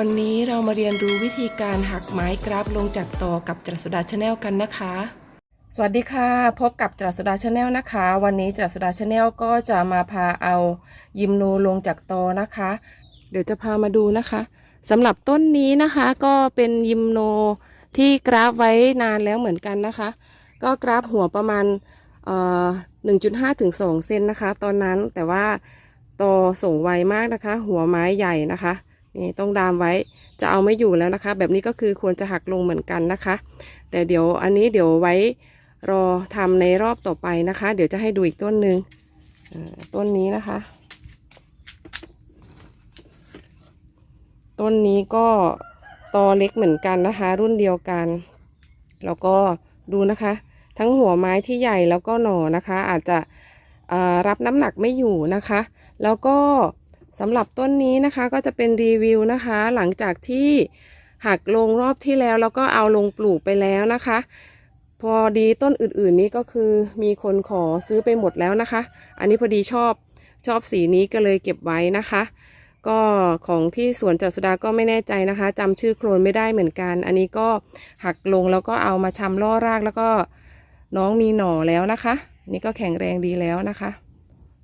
วันนี้เรามาเรียนรู้วิธีการหักไม้กราฟลงจากตอกับจรัสดาชาแนลกันนะคะ สวัสดีค่ะ พบกับจรัสดาชาแนลนะคะ วันนี้จรัสดาชาแนลก็จะมาพาเอายิมโนลงจากตอนะคะ เดี๋ยวจะพามาดูนะคะสำหรับต้นนี้นะคะก็เป็นยิมโนที่กราฟไว้นานแล้วเหมือนกันนะคะ ก็กราฟหัวประมาณเอ่อ1.5ถึง2เซนนะคะ ตอนนั้นแต่ว่าตอส่งไวมากนะคะ หัวไม้ใหญ่นะคะ นี่ต้องดามไว้จะเอาไม่อยู่แล้วนะคะ แบบนี้ก็คือควรจะหักลงเหมือนกันนะคะ แต่เดี๋ยวอันนี้เดี๋ยวไว้รอทำในรอบต่อไปนะคะ เดี๋ยวจะให้ดูอีกต้นหนึ่งต้นนี้นะคะ ต้นนี้ก็ตอเล็กเหมือนกันนะคะ รุ่นเดียวกัน แล้วก็ดูนะคะ ทั้งหัวไม้ที่ใหญ่แล้วก็หน่อนะคะ อาจจะรับน้ำหนักไม่อยู่นะคะ แล้วก็ สำหรับต้นนี้นะคะก็จะเป็นรีวิวนะคะ หลังจากที่หักลงรอบที่แล้วแล้วก็เอาลงปลูกไปแล้วนะคะ พอดีต้นอื่นๆนี้ก็คือมีคนขอซื้อไปหมดแล้วนะคะ อันนี้พอดีชอบชอบสีนี้ก็เลยเก็บไว้นะคะ ก็ของที่สวนจัสุดาก็ไม่แน่ใจนะคะจำชื่อโคลนไม่ได้เหมือนกัน อันนี้ก็หักลงแล้วก็เอามาชำล่อรากแล้วก็น้องมีหน่อแล้วนะคะนนี่ก็แข็งแรงดีแล้วนะคะ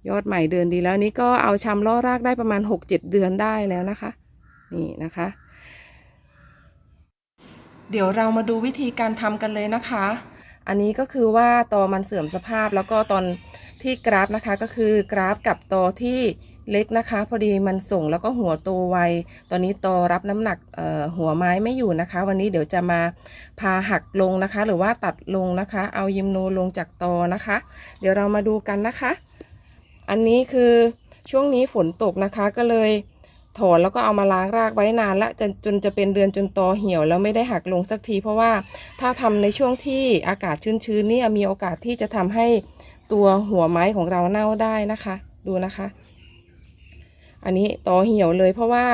ยอดใหม่เดินดีแล้วนี้ก็เอาชำล่อรากได้ประมาณ 6-7 เดือนได้แล้วนะคะ นี่นะคะ เดี๋ยวเรามาดูวิธีการทำกันเลยนะคะ อันนี้ก็คือว่าตอมันเสื่อมสภาพแล้วก็ตอนที่กราฟนะคะก็คือกราฟกับตอที่เล็กนะคะ พอดีมันส่งแล้วก็หัวโตไว ตอนนี้ตอรับน้ำหนักหัวไม้ไม่อยู่นะคะ วันนี้เดี๋ยวจะมาพาหักลงนะคะ หรือว่าตัดลงนะคะ เอายิมโนลงจากตอนะคะ เดี๋ยวเรามาดูกันนะคะ อันนี้คือช่วงนี้ฝนตกนะคะก็เลยถอนแล้วก็เอามาล้างรากไว้นานละจนจนจะเป็นเดือนจนตอเหี่ยวแล้วไม่ได้หักลงสักที เพราะว่าถ้าทำในช่วงที่อากาศชื้นๆเนี่ยมีโอกาสที่จะทำให้ตัวหัวไม้ของเราเน่าได้นะคะ ดูนะคะ อันนี้ตอเหี่ยวเลยเพราะว่า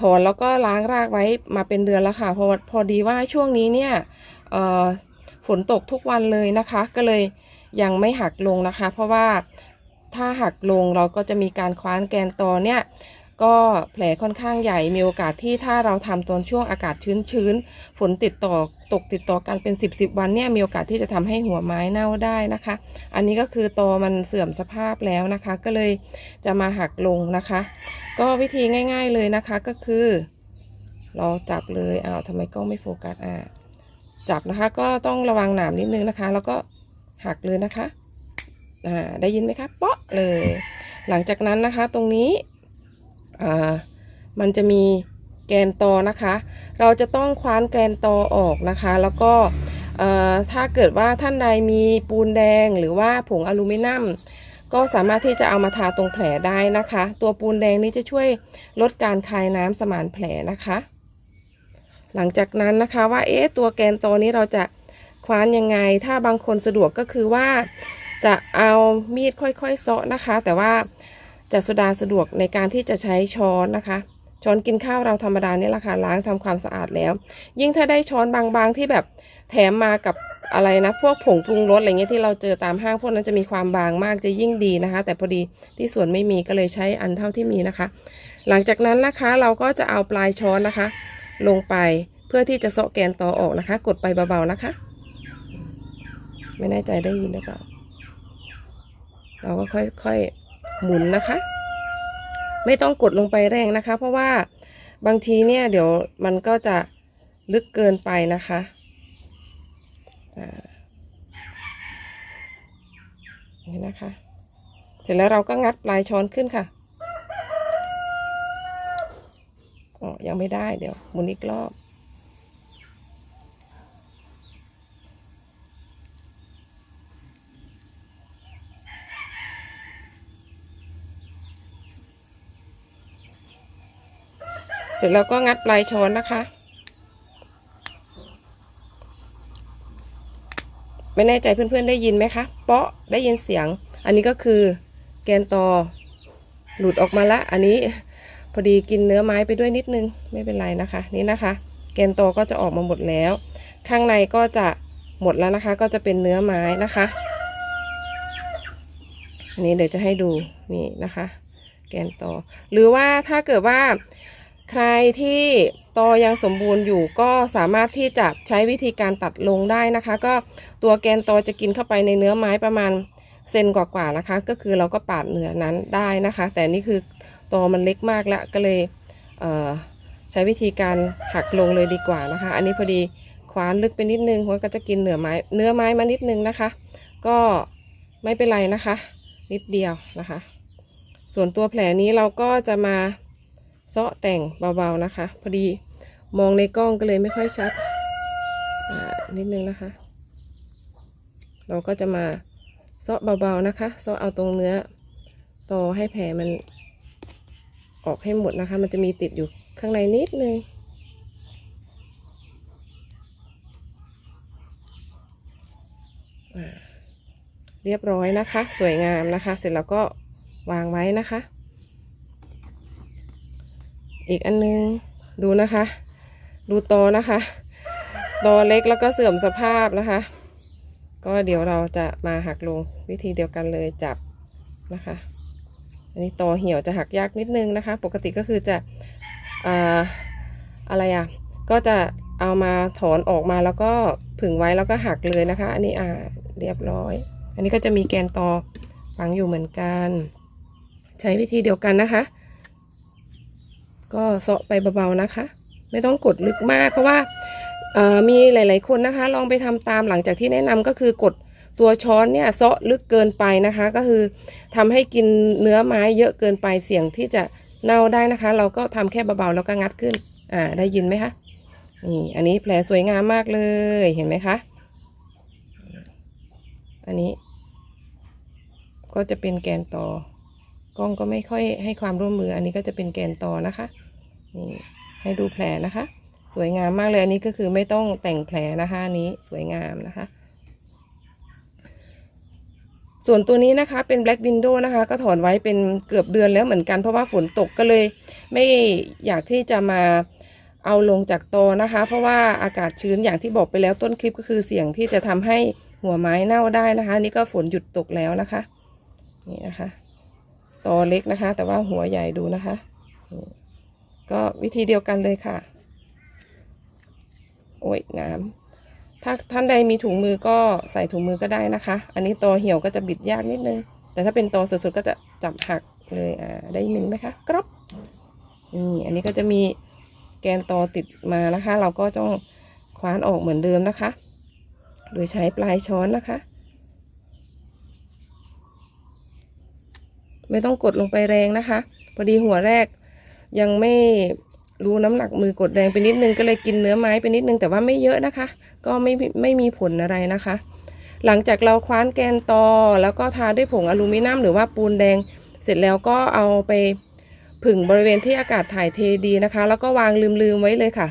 ถอนแล้วก็ล้างรากไว้มาเป็นเดือนแล้วค่ะเพราะพอดีว่าช่วงนี้เนี่ยเอ่อฝนตกทุกวันเลยนะคะ ก็เลยยังไม่หักลงนะคะ เพราะว่า ถ้าหักลงเราก็จะมีการคว้านแกนตอเนี่ยก็แผลค่อนข้างใหญ่มีโอกาสที่ถ้าเราทำตอนช่วงอากาศชื้นๆ ฝนติดต่อตกติดต่อกันเป็น 10บสวันเนี่ยมีโอกาสที่จะทำให้หัวไม้เน่าได้นะคะ อันนี้ก็คือตอมันเสื่อมสภาพแล้วนะคะ ก็เลยจะมาหักลงนะคะ ก็วิธีง่าย ๆเลยนะคะก็คือ เราจับเลยอ้าวทำไมกล้องไม่โฟกัสอ่าจับนะคะ ก็ต้องระวังหนามนิดนึงนะคะ แล้วก็หักเลยนะคะ ได้ยินไหมคะเปาะเลย หลังจากนั้นนะคะตรงนี้อ่ามันจะมีแกนตอนะคะ เราจะต้องคว้านแกนตอออกนะคะ แล้วก็เอ่อถ้าเกิดว่าท่านใดมีปูนแดงหรือว่าผงอลูมิเนียมก็สามารถที่จะเอามาทาตรงแผลได้นะคะ ตัวปูนแดงนี้จะช่วยลดการคายน้ำสมานแผลนะคะ หลังจากนั้นนะคะว่าเอ๊ะตัวแกนตอนี้เราจะคว้านยังไง ถ้าบางคนสะดวกก็คือว่า จะเอามีดค่อยๆเซาะนะคะ แต่ว่าจะสุดาสะดวกในการที่จะใช้ช้อนนะคะ ช้อนกินข้าวเราธรรมดานี่แหละค่ะล้างทำความสะอาดแล้ว ยิ่งถ้าได้ช้อนบางๆที่แบบแถมมากับอะไรนะพวกผงปรุงรสอะไรเงี้ยที่เราเจอตามห้างพวกนั้นจะมีความบางมากจะยิ่งดีนะคะ แต่พอดีที่สวนไม่มีก็เลยใช้อันเท่าที่มีนะคะ หลังจากนั้นนะคะเราก็จะเอาปลายช้อนนะคะ ลงไปเพื่อที่จะเซาะแกนตอออกนะคะ กดไปเบาๆนะคะ ไม่แน่ใจได้ยินหรือเปล่า เราก็ค่อยๆหมุนนะคะ ไม่ต้องกดลงไปแรงนะคะ เพราะว่าบางทีเนี่ยเดี๋ยวมันก็จะลึกเกินไปนะคะนี่นะคะ เสร็จแล้วเราก็งัดปลายช้อนขึ้นค่ะอ๋อยังไม่ได้เดี๋ยวหมุนอีกรอบ ร็จแล้วก็งัดปลายช้อนนะคะ ไม่แน่ใจเพื่อนๆได้ยินไหมคะเปาะได้ยินเสียง อันนี้ก็คือแกนตอหลุดออกมาละ อันนี้พอดีกินเนื้อไม้ไปด้วยนิดนึงไม่เป็นไรนะคะ นี่นะคะ แกนตอก็จะออกมาหมดแล้ว ข้างในก็จะหมดแล้วนะคะ ก็จะเป็นเนื้อไม้นะคะอันนี้เดี๋ยวจะให้ดูนี่นะคะ แกนตอหรือว่าถ้าเกิดว่า ใครที่ตอยังสมบูรณ์อยู่ก็สามารถที่จะใช้วิธีการตัดลงได้นะคะ ก็ตัวแกนตอจะกินเข้าไปในเนื้อไม้ประมาณเซนกว่าๆนะคะ ก็คือเราก็ปาดเหนือนั้นได้นะคะ แต่นี่คือตอมันเล็กมากแล้วก็เลยเใช้วิธีการหักลงเลยดีกว่านะคะ อันนี้พอดีคว้านลึกไปนิดนึงมันก็จะกินเหนือไม้เนื้อไม้มานิดนึงนะคะ ก็ไม่เป็นไรนะคะ นิดเดียวนะคะ ส่วนตัวแผลนี้เราก็จะมา เซาะแต่งเบาๆนะคะ พอดีมองในกล้องก็เลยไม่ค่อยชัดนิดนึงนะคะ เราก็จะมาเซาะเบาๆนะคะเซาะเอาตรงเนื้อต่อให้แผลมันออกให้หมดนะคะ มันจะมีติดอยู่ข้างในนิดนึงเรียบร้อยนะคะ สวยงามนะคะ เสร็จแล้วก็วางไว้นะคะ อีกอันนึงดูนะคะ ดูตอนะคะตอเล็กแล้วก็เสื่อมสภาพนะคะ ก็เดี๋ยวเราจะมาหักลงวิธีเดียวกันเลยจับนะคะ อันนี้ตอเหี่ยวจะหักยากนิดนึงนะคะ ปกติก็คือจะอ่าอะไรอะก็จะเอามาถอนออกมาแล้วก็ผึ่งไว้แล้วก็หักเลยนะคะ อันนี้อ่าเรียบร้อย อันนี้ก็จะมีแกนตอฝังอยู่เหมือนกัน ใช้วิธีเดียวกันนะคะ ก็เซาะไปเบาๆนะคะ ไม่ต้องกดลึกมากเพราะว่ามีหลาย ๆ คนนะคะ ลองไปทำตามหลังจากที่แนะนำก็คือกดตัวช้อนเนี่ยเซาะลึกเกินไปนะคะ ก็คือทำให้กินเนื้อไม้เยอะเกินไปเสี่ยงที่จะเน่าได้นะคะ เราก็ทำแค่เบาๆแล้วก็งัดขึ้นอ่าได้ยินไหมคะนี่อันนี้แผลสวยงามมากเลยเห็นไหมคะอันนี้ ก็จะเป็นแกนต่อกล้องก็ไม่ค่อยให้ความร่วมมือ อันนี้ก็จะเป็นแกนต่อนะคะ นี่ให้ดูแผลนะคะ สวยงามมากเลยอันนี้ก็คือไม่ต้องแต่งแผลนะคะอันนี้สวยงามนะคะ ส่วนตัวนี้นะคะเป็น Black Window นะคะ ก็ถอนไว้เป็นเกือบเดือนแล้วเหมือนกันเพราะว่าฝนตกก็เลย ไม่อยากที่จะมาเอาลงจากตนะคะ เพราะว่าอากาศชื้นอย่างที่บอกไปแล้วต้นคลิปก็คือเสี่ยงที่จะทำให้หัวไม้เน่าได้นะคะ นี่ก็ฝนหยุดตกแล้วนะคะ นี่นะคะตอเล็กนะคะ แต่ว่าหัวใหญ่ดูนะคะ ก็วิธีเดียวกันเลยค่ะ โอ้ยน้ำถ้าท่านใดมีถุงมือก็ใส่ถุงมือก็ได้นะคะ อันนี้ตอเหี่ยวก็จะบิดยากนิดนึง แต่ถ้าเป็นตอสดๆก็จะจับหักเลยอ่าได้ยินไหมคะกรอบนี่อันนี้ก็จะมีแกนตอติดมานะคะ เราก็ต้องคว้านออกเหมือนเดิมนะคะ โดยใช้ปลายช้อนนะคะ ไม่ต้องกดลงไปแรงนะคะ พอดีหัวแรก ยังไม่รู้น้ำหนักมือกดแรงไปนิดนึงก็เลยกินเนื้อไม้ไปนิดนึงแต่ว่าไม่เยอะนะคะ ก็ไม่ไม่มีผลอะไรนะคะ หลังจากเราคว้านแกนตอ แล้วก็ทาด้วยผงอลูมิเนียมหรือว่าปูนแดง เสร็จแล้วก็เอาไปผึ่งบริเวณที่อากาศถ่ายเทดีนะคะ แล้วก็วางลืมๆไว้เลยค่ะ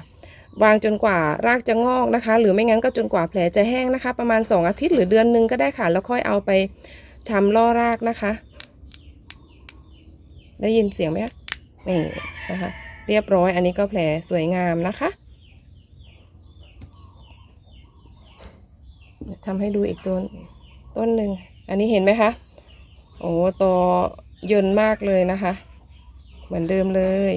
วางจนกว่ารากจะงอกนะคะ หรือไม่งั้นก็จนกว่าแผลจะแห้งนะคะ ประมาณ 2 อาทิตย์หรือเดือนหนึงก็ได้ค่ะ แล้วค่อยเอาไปชำล่อรากนะคะ ได้ยินเสียงไหมคะ นี่นะคะ เรียบร้อยอันนี้ก็แผลสวยงามนะคะทำให้ดูอีกต้นต้นหนึ่ง อันนี้เห็นไหมคะ โอ้ตอเยินมากเลยนะคะ เหมือนเดิมเลย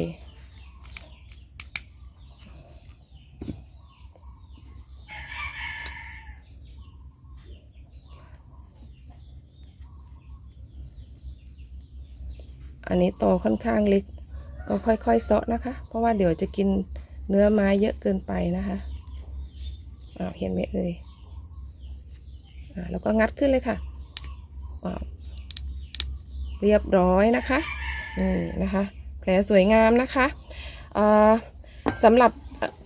อันนี้โตค่อนข้างเล็ก ก็ค่อยๆเซาะนะคะ เพราะว่าเดี๋ยวจะกินเนื้อไม้เยอะเกินไปนะคะอ้าวเห็นไหมเอ่ยอ่าแล้วก็งัดขึ้นเลยค่ะอ้าวเรียบร้อยนะคะนี่นะคะ แผลสวยงามนะคะอ่าสำหรับ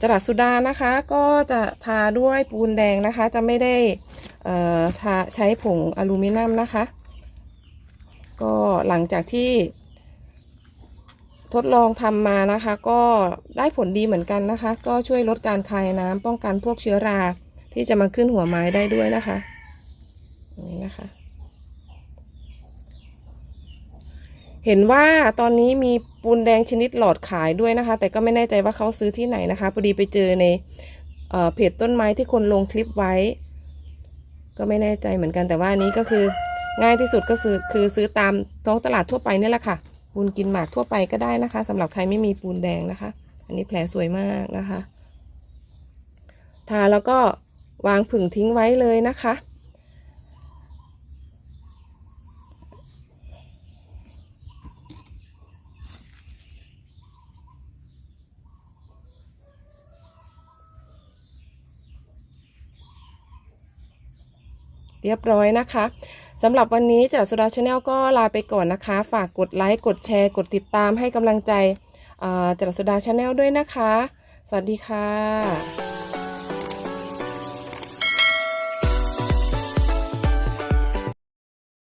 จรัสสุดานะคะก็จะทาด้วยปูนแดงนะคะ จะไม่ได้ทาใช้ผงอลูมิเนียมนะคะ ก็หลังจากที่ ทดลองทำมานะคะ ก็ได้ผลดีเหมือนกันนะคะ ก็ช่วยลดการคายน้ำป้องกันพวกเชื้อรา ที่จะมาขึ้นหัวไม้ได้ด้วยนะคะนี่นะคะ เห็นว่าตอนนี้มีปูนแดงชนิดหลอดขายด้วยนะคะ แต่ก็ไม่แน่ใจว่าเขาซื้อที่ไหนนะคะพอดีไปเจอในเอเพจต้นไม้ที่คนลงคลิปไว้ ก็ไม่แน่ใจเหมือนกันแต่ว่านนี้ก็คือง่ายที่สุดก็คือคือซื้อตามท้องตลาดทั่วไปนี่แหละค่ะ ปูนกินหมากทั่วไปก็ได้นะคะสำหรับใครไม่มีปูนแดงนะคะ อันนี้แผลสวยมากนะคะ ทาแล้วก็วางผึ่งทิ้งไว้เลยนะคะ เรียบร้อยนะคะสำหรับวันนี้จากสุดาชาแนลก็ลาไปก่อนนะคะ ฝากกดไลค์ กดแชร์ กดติดตามให้กำลังใจจากสุดาชาแนลด้วยนะคะ สวัสดีค่ะ